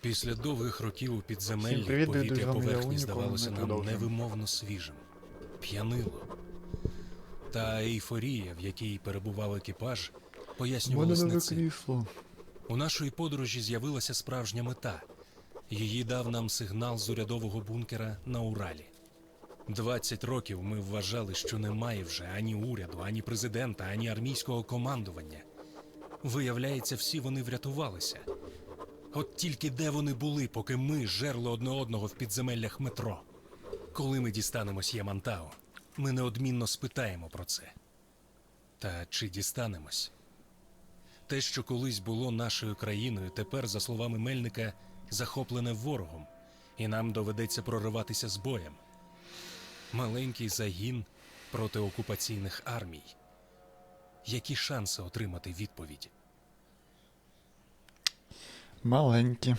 Після довгих років у підземеллі привіт, повітря друзі, поверхні здавалося нам продовжуємо. невимовно свіжим, п'янило. Та ейфорія, в якій перебував екіпаж, пояснювалась не цим. крісло. У нашої подорожі з'явилася справжня мета. Її дав нам сигнал з урядового бункера на Уралі. 20 років ми вважали, що немає вже ані уряду, ані президента, ані армійського командування. Виявляється, всі вони врятувалися. От тільки де вони були, поки ми жерли одне одного в підземеллях метро. Коли ми дістанемось Ямантау, ми неодмінно спитаємо про це. Та чи дістанемось? Те, що колись було нашою країною, тепер, за словами Мельника, захоплене ворогом, і нам доведеться прориватися з боєм. Маленький загін проти окупаційних армій. Які шанси отримати відповідь? Маленькі.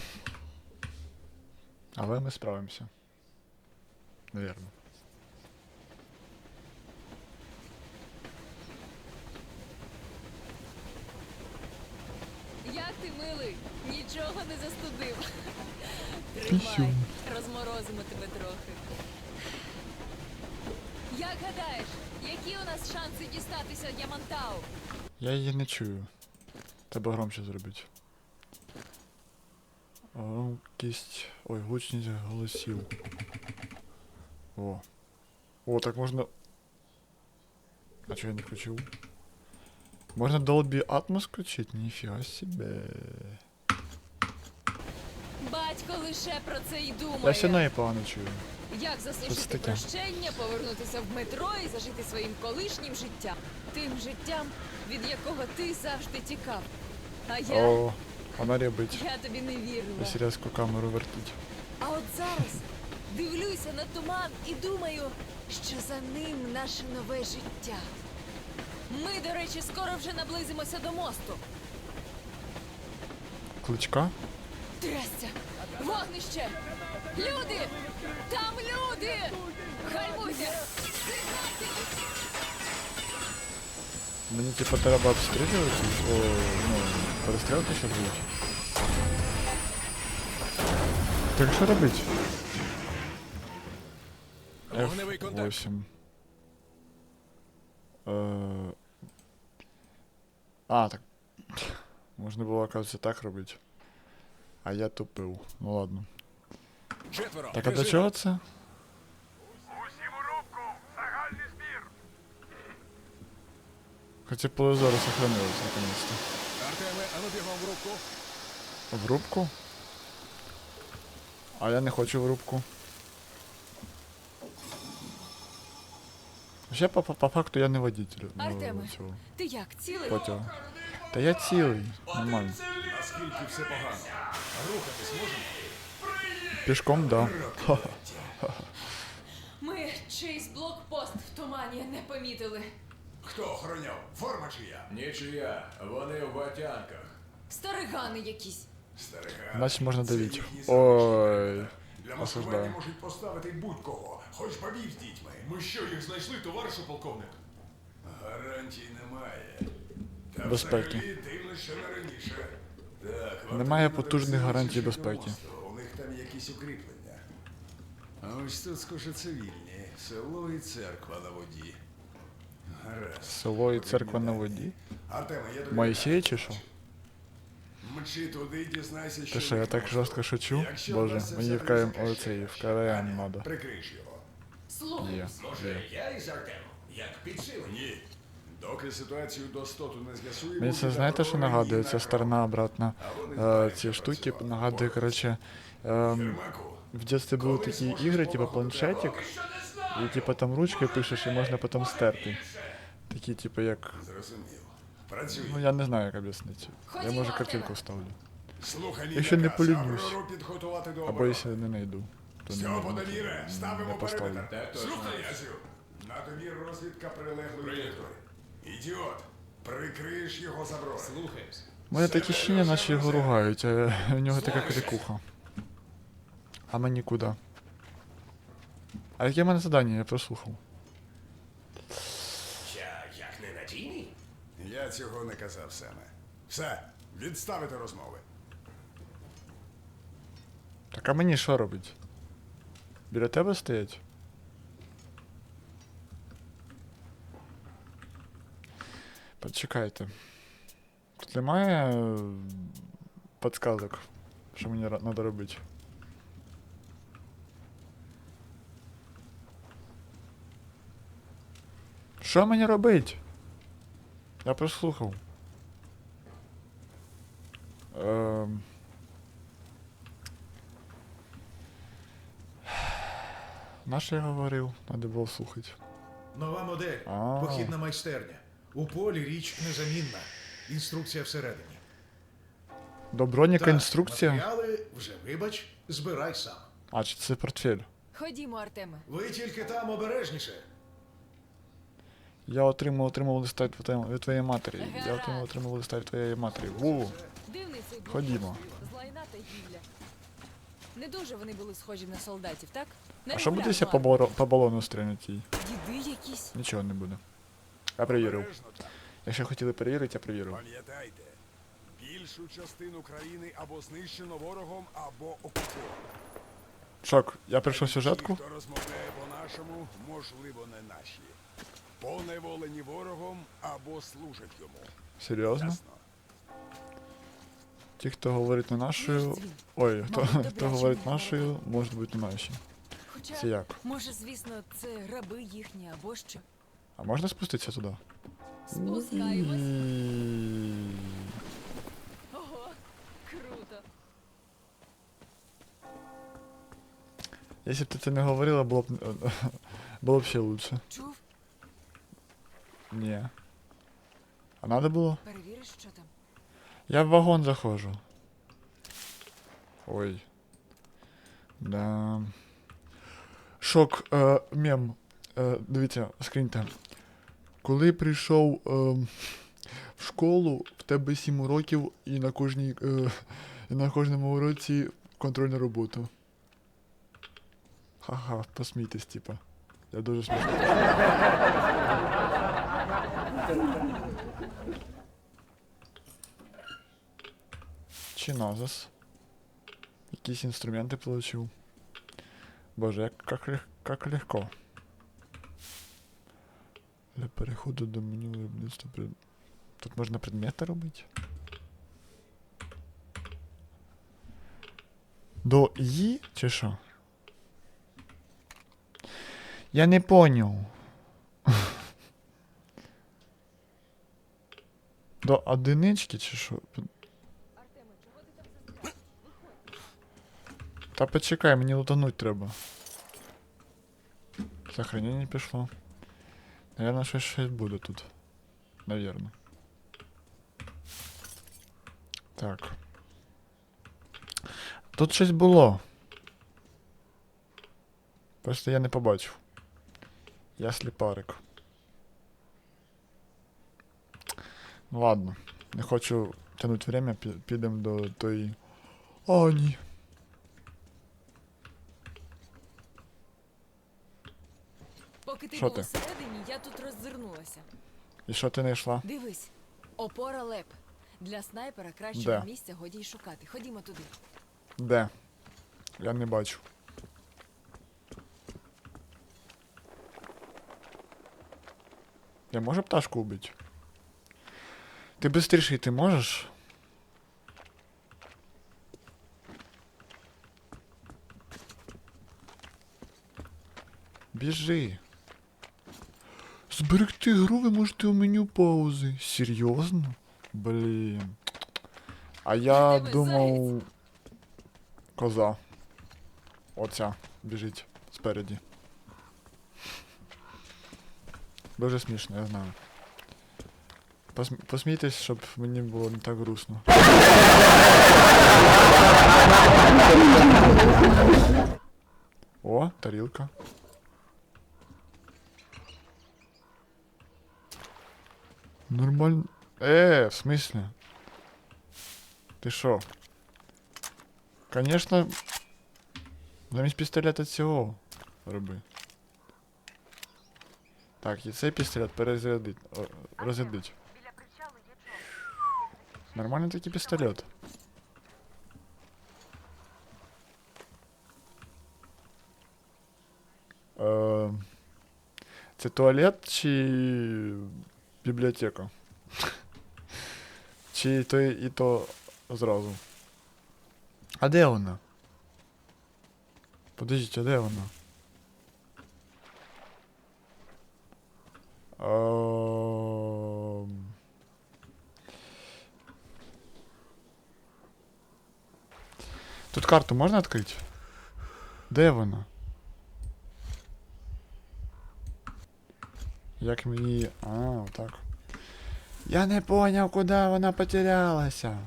Але ми справимося. Навірно. Як ти милий? Нічого не застудив. Тримай, розморозимо тебе трохи. Як гадаєш, які у нас шанси дістатися Ямантау? Я її не чую. Треба громче зробити. Громкість. Ой, гучність голосів. О. О, так можна. А чого я не включив? Можна Dolby Atmos включити? Ніфіга себе. Батько лише про це й думає. Я одно погано чую. Як заслужити прощення, повернутися в метро і зажити своїм колишнім життям. Тим життям, від якого ти завжди тікав. А я, О, вона рябить. я тобі не вірила. Якщо різко камеру вертить. А от зараз дивлюся на туман і думаю, що за ним наше нове життя. Ми, до речі, скоро вже наблизимося до мосту. Кличка? Трясся! Вогнище! Люди! Там люди! Гальмуйте! Мені типа треба обстрілювати, о, ну, перестрілки ще будуть. Так що робить? Вогневий контакт. F8. Е... А, так. Можна було, оказывается, так робити. А я тупив. Ну ладно. Четверо. Так а до чого це? Хоча полозори сохранилось наконец-то. Артеме, ану бігом в руку. В рубку? А я не хочу в рубку. Ще по, по, по факту я не водитель. ну, Артеме. цього Ти як, цілий? потягу. Та я цілий, нормально. Наскільки все погано? Рухатись можемо? Пішком, да. Ми чийсь блокпост в тумані не помітили. Хто охороняв? Форма чия? Нічия, вони в батянках. Старигани якісь. Старига. Значить можна давити. Ой. Для осуждаю. маскування можуть поставити будь-кого, хоч бабів з дітьми. Ми що, їх знайшли, товаришу полковник? Гарантій немає. Та Безпеки. взагалі дивно, що не раніше. Так, варто Немає буде потужних гарантій щодо безпеки. мосту. У них там якісь укріплення. А ось тут схоже цивільні. Село і церква на воді. Село і церква на воді. Моїсей чи що? Мчи туди, дізнайся, що Ти що, я так жорстко шучу? Якщо Боже, мені в КМ оцей, в КРМ надо. Прикриш його. Слухай, Може, я із Артемом? Як підсилені? Ні. Доки ситуацію до стоту не з'ясуємо. Мені це знаєте, що нагадує? Ця сторона обратна. Е, ці штуки нагадує, коротше. ем, в детстве були такі ігри, типу планшетик, і типу там ручкою пишеш, і можна потім стерти. Такі, типу, як. Зрозумів. Працюй. Ну я не знаю, як об'яснити. Я може картинку вставлю. Слухай, Я ще не. Аврору підготувати до Або оборони. якщо не знайду. То не, ставимо поставлю. периметр. Слухай, Язю. На тобі розвідка прилеглої території. Ідіот, прикриєш його заброю. Слухаємось. У мене такі щення, наче його ругають, а у нього така крикуха. А мені куди? А яке в мене завдання, я прослухав. Я як ненадійний? Я цього не казав, Семе. Все, відставити розмови. Так а мені що робить? Біля тебе стоять? Почекайте. Тут немає е, підказок, що мені треба робити. Що мені робить? Я прослухав. Ем... Наше я говорив, треба було слухати. Нова модель. А. Похідна майстерня. У полі річ незамінна. Інструкція всередині. До броніка Так, інструкція. Матеріали вже вибач, збирай сам. А, чи це портфель? Ходімо, Артеме. Ви тільки там обережніше. Я отримав, отримав листа від твоєї, від твоєї матері. Я отримав, отримав листа від твоєї матері. Блок. Ходімо. З та гілля. Не дуже вони були схожі на солдатів, так? А що буде, якщо по, по балону стрільнути? Діди якісь. Нічого не буде. Я перевірив. Якщо хотіли перевірити, я перевірив. Пам'ятайте, більшу частину країни або знищено ворогом, або окуповано. Шок, я прийшов Ті, сюжетку. хто розмовляє по-нашому, можливо, не наші. Поневолені ворогом або служать йому. Серйозно? Ясно? Ті, хто говорить не нашою. Ой, хто, хто говорить нашою, можуть бути не наші. Хоча, Це як? може, звісно, це раби їхні або що. А можна спуститися туди? Спускаємось. Ого, круто. Якщо б ти це не говорила, було б було б ще лучше. Чув? Ні. А надо було? Перевіриш, що там. Я в вагон заходжу. Ой. Да. Шок, е, мем. Е, дивіться, скриньте. Коли прийшов е, в школу, в тебе 7 уроків і на кожній. Е, і на кожному уроці контрольну роботу. Ха-ха, посмійтесь, типа. Я дуже смішно. Чинозас. Якісь інструменти получив. Боже, як, як, лег- як легко. Для переходу до меню виробництва пред... Тут можна предмети робити. До І чи що? Я не поняв. До одинички чи що? Артеме, чого ти там застряг? Та почекай, мені лутануть треба. Сохранение пішло. Наверное, щось, щось буде тут. Наверно. Так. Тут щось було. Просто я не побачив. Я сліпарик. Ну ладно. Не хочу тянуть время, пі- підемо до тої. Ані. Поки ти Що був ти? всередині, я тут роззирнулася. І що ти знайшла? Дивись, опора леп. Для снайпера кращого Де? місця годі й шукати. Ходімо туди. Де? Я не бачу. Я можу пташку вбити? Ти быстріше йти можеш? Біжи. Зберегти гру ви можете у меню паузи. Серйозно? Блін. А я думав. Коза. Оця біжить спереді. Дуже смішно, я знаю. Посм... Посмійтесь, щоб мені було не так грустно. О, тарілка. Нормально. Е, в смысле? Ти що? Конечно, замість пістолета цього роби. Так, і цей пістолет перезарядить. о, Нормальный таки пистолет. Е, це туалет чи Библиотека? чи то и то сразу? А де вона? Подождите, а де вона? Е, Тут карту можна відкрити? Де вона? Як мені. А, отак. Я не поняв, куди вона потерялася.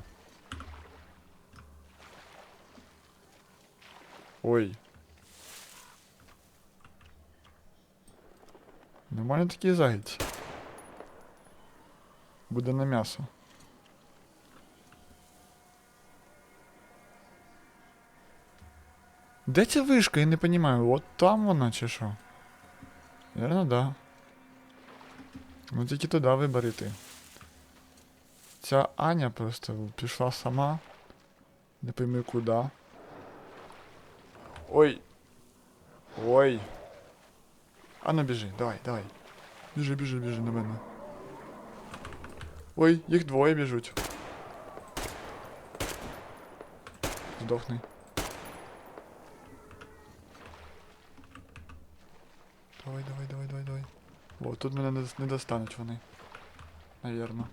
Ой. Нормально такий зайць. Буде на м'ясо. Де ця вишка? Я не розумію. От там вона чи що? Наверно, да. Ну тільки туди вибери ти. Ця Аня просто пішла сама. Не пойми куди. Ой. Ой. А ну біжи, давай, давай. Біжи, біжи, біжи на мене. Ой, їх двоє біжуть. Здохни. Давай, давай, давай, давай, давай. О, тут мене не, не достануть вони. Навірно.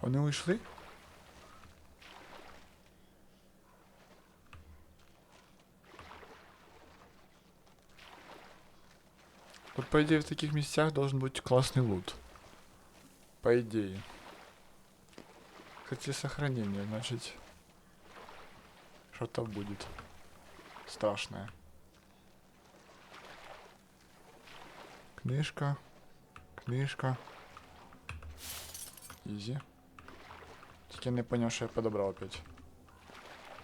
Вони уйшли? Вот по идее в таких местах должен быть классный лут. По идее. Хотя сохранение, значит что-то будет страшное. Книжка. Книжка. Изи. Тільки не понял, що я подобрал опять.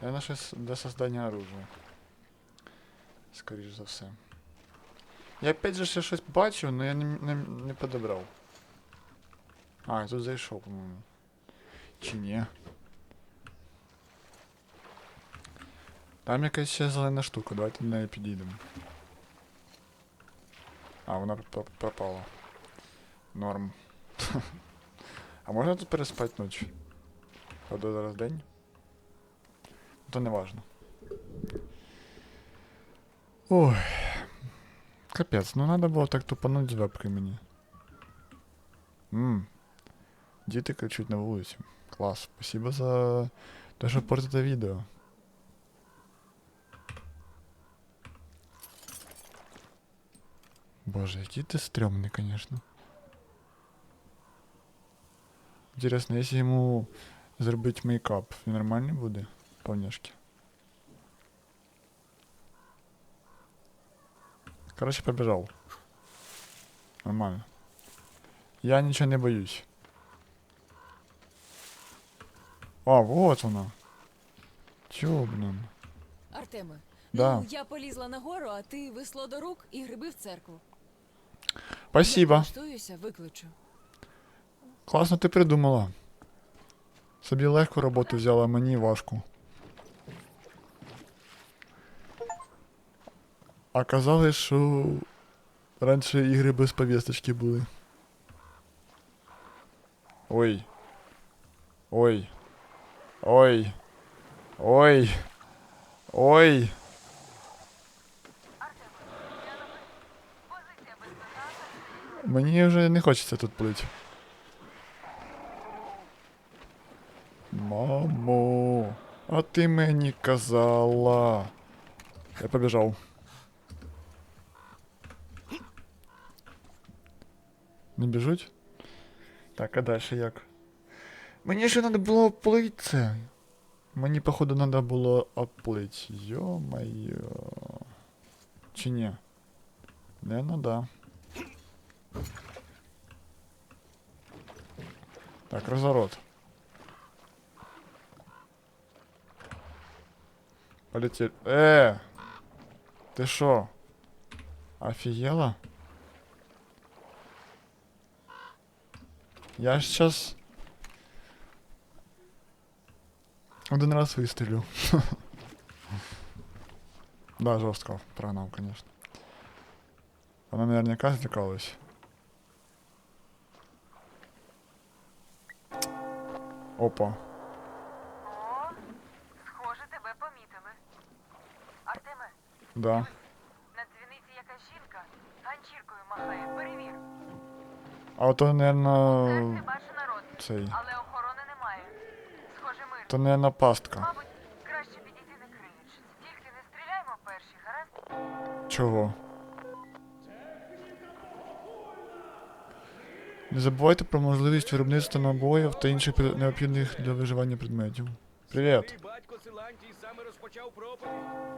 Наверное, щось для создания оружия. Скоріш за все. Я опять же ще щось бачив, но я не, не, не подобрав. А, я тут зайшов, по-моєму. Чи ні? Там якась ще зелена штука, давайте до неї підійдемо. А, вона проп- пропала. Норм. а можна тут переспати ночі? Правда, зараз день? То не важно. Ой. Капець, ну надо було так тупануть з вебки мені. Ммм. Діти кричуть на вулиці. Клас. Спасибо за те, що портите відео. Боже, який ти стрьомний, конечно. Интересно, если ему зробити мейкап, він нормальний буде? Повняшки. Короче, побежал. Нормально. Я ничего не боюсь. А, вот вона. Чё, блин? Артеме, Да. ну я полізла нагору, а ти весло до рук і гриби в церкву. Спасибо. Викличу. Класно ти придумала. Собі легку роботу взяла, а мені важку. А казали, що раніше ігри без повісточки були. Ой. Ой. Ой. Ой. Ой. Мені вже не хочеться тут плити. Мамо, а ти мені казала. Я побіжав. Не біжуть? Так, а далі як? Мені ще треба було оплити це. Мені, походу, треба було оплити. Йо-моє. Чи ні? Не, ну да. Так, розворот. Полетели. Э! Ты шо? Офигела? Я сейчас один раз выстрелю. Да, жорстко прогнав, конечно. Вона наверняка злякалась. Опа. О, схоже, тебе помітили. Артеме, Да. на дзвіниці якась жінка ганчіркою махає. Перевір. А ото, Церкві наверно, бачу народ, цей. але охорони немає. Схоже, мир. То, наверно, пастка. Мабуть, краще підійти не криючись. Тільки не стріляймо перші, гаразд? Чого? Не забувайте про можливість виробництва набоїв та інших необхідних для виживання предметів. Привіт. Батько Силантій саме розпочав проповідь.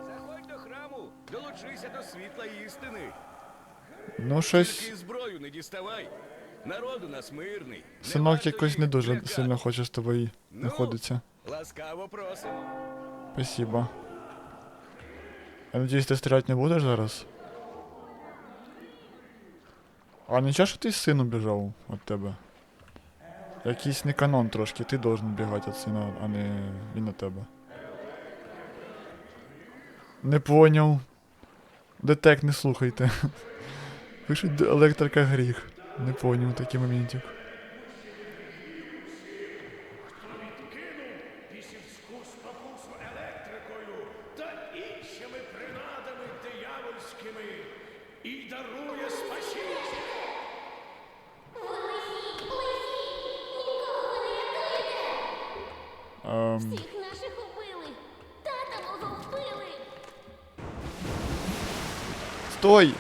Заходь до храму, долучися до світла істини. Ну, щось. Тільки зброю не діставай. Народ у нас мирний. Синок якось не дуже сильно хоче з тобою Ну. знаходитися. Ласкаво просимо. Спасибо. Я надіюсь, ти стріляти не будеш зараз? А нічого, що ти з сину біжав від тебе? Якийсь не канон трошки, ти должен бігати від сина, а не він від тебе. Не поняв. Детек не слухайте. Пишуть «Д- електрика гріх. Не поняв такий моментик. Ем, Всіх наших убили! Тата мого вбили! Стой!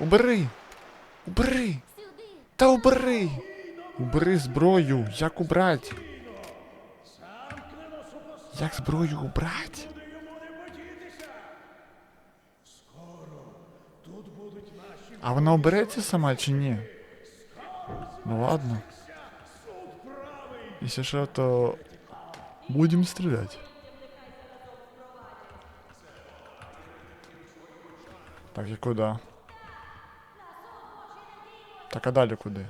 Убери! Убери! Сюди! Та убери! Убери зброю! Як убрать? Як зброю убрать? А вона обереться сама чи ні? Ну ладно. Якщо що, то будем стріляти. Так, і куди? Так, а далі куди?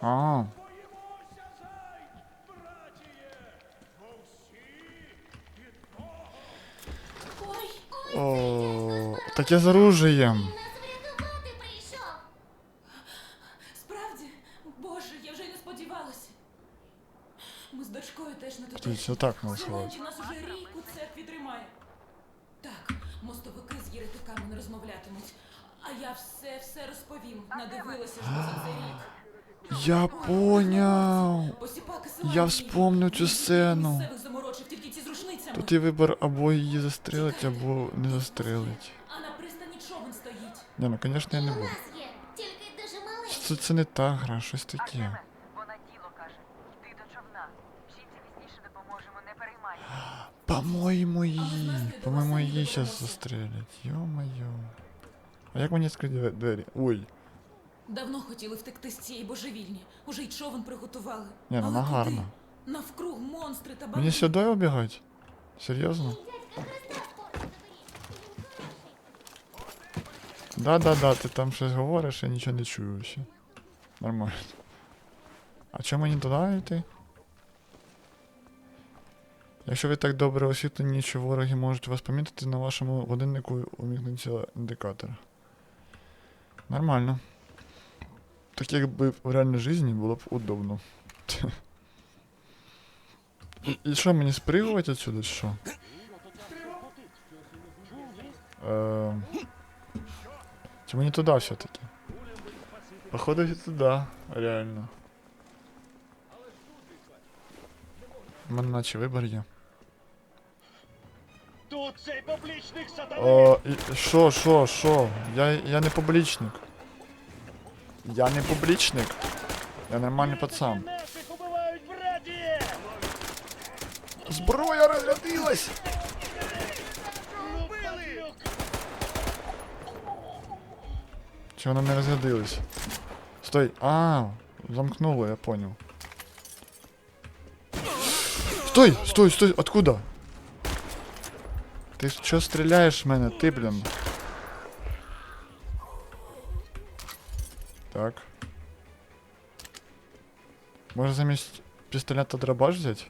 А. О, так я з прийшов! Справді, боже, я вже й не сподівалася. Ми з дочкою теж не Ти це так нас нас уже рік у церкві тримає. Так, мостовики з єретиками не розмовлятимуть. А я все все розповім. Надивилася ж за цей рік. Я поняв. Я вспомнив цю сцену. Тут є вибір або її застрелить, або не застрелить. Ні, ну звісно, я не буду. Це, це не та гра, щось таке. Вона діло каже. Йди до човна. Жінці пізніше допоможемо, не переймайся. По-моєму, її. По-моєму, її зараз застрелять. Йо-моє. А як мені відкрити двері? Ой. Давно хотіли втекти з цієї божевільні. Уже й човен приготували. Ні, ну Але вона куди? гарна. Навкруг монстри та Мені сюди обігати? Серйозно? Да-да-да, ти там щось говориш, я нічого не чую ще. Нормально. А чому мені туди йти? Якщо ви так добре освітлені, що вороги можуть вас помітити, на вашому годиннику умікнеться індикатор. Нормально. Так якби в реальній житті було б удобно. І що, мені спригувати отсюда, чи що? Ем... Чи мені туди все-таки? Походу і туди, реально. У мене наче вибір є. Тут цей поплічник сатани. О, і що, що, що? Я, я не публічник. Я не публічник. Я нормальний пацан. Зброя розрядилась! Чи вона не розрядилась? Стой. А, замкнуло, я понял. Стой, стой, стой, откуда? Ти що стріляєш в мене? Ти, блін. Можно замість пистолета дробаш взяти?